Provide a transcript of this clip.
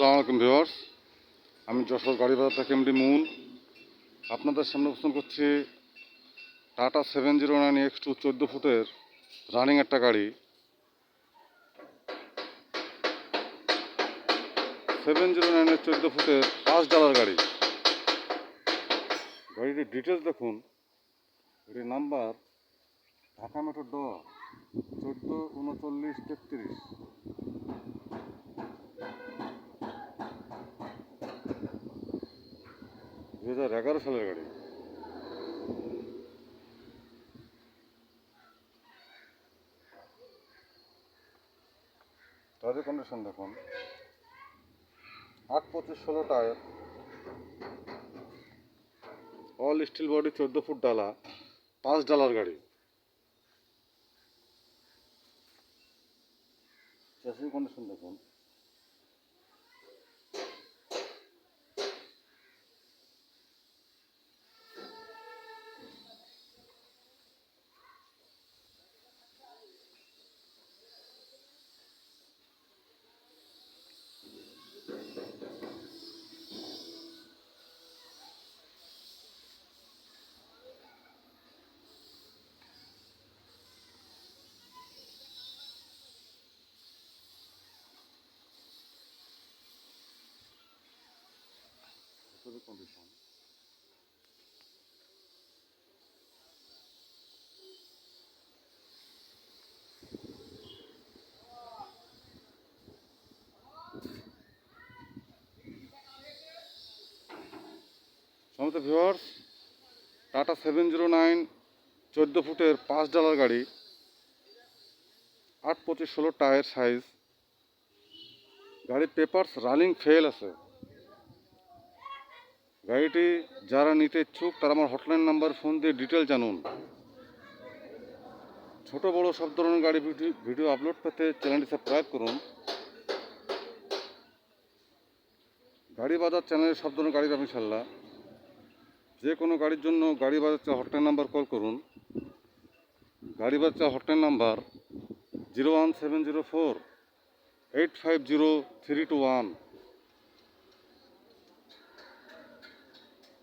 আসসালামু ভিউয়ার্স। আমি যশোর গাড়ি বাজার থেকে এমডি মুন আপনাদের সামনে উপস্থাপন করছি Tata seven zero nine X two চোদ্দ ফুটের রানিং একটা গাড়ি। সেভেন জিরো নাইনের চোদ্দ ফুটের পাঁচ ডালার গাড়ি। গাড়িটির ডিটেলস দেখুন। এটির নাম্বার ঢাকা মেট্রো ড চোদ্দ, উনচল্লিশ, তেত্রিশ। দু হাজার এগারো সালের গাড়ি। টায়ারের কন্ডিশন দেখুন। আট পঁচিশ ষোলো টায়ার অল স্টিল বডি চোদ্দ ফুট ডালা, পাঁচ ডালার গাড়ি। চ্যাসিস কন্ডিশন দেখুন। ভিতরের কন্ডিশন সমস্ত viewers Tata seven zero nine চোদ্দ ফুটের পাঁচ ডালার গাড়ি, আট পঁচিশ ষোলো টায়ার সাইজ গাড়ির পেপারস রানিং ফেল আছে। গাড়িটি যারা নিতে ইচ্ছুক, তারা আমার হটলাইন নাম্বার ফোন দিয়ে ডিটেল জানুন। ছোট, বড় সব ধরনের গাড়ি ভিডিও ভিডিও আপলোড পেতে চ্যানেলটি সাবস্ক্রাইব করুন। গাড়ি বাজার চ্যানেলে সব ধরনের গাড়ি আমি ইনশাল্লাহ যে কোনো গাড়ির জন্য গাড়ি বাজার হটলাইন নাম্বার কল করুন। গাড়ি বাজার hotline number zero one seven zero four eight five zero three two one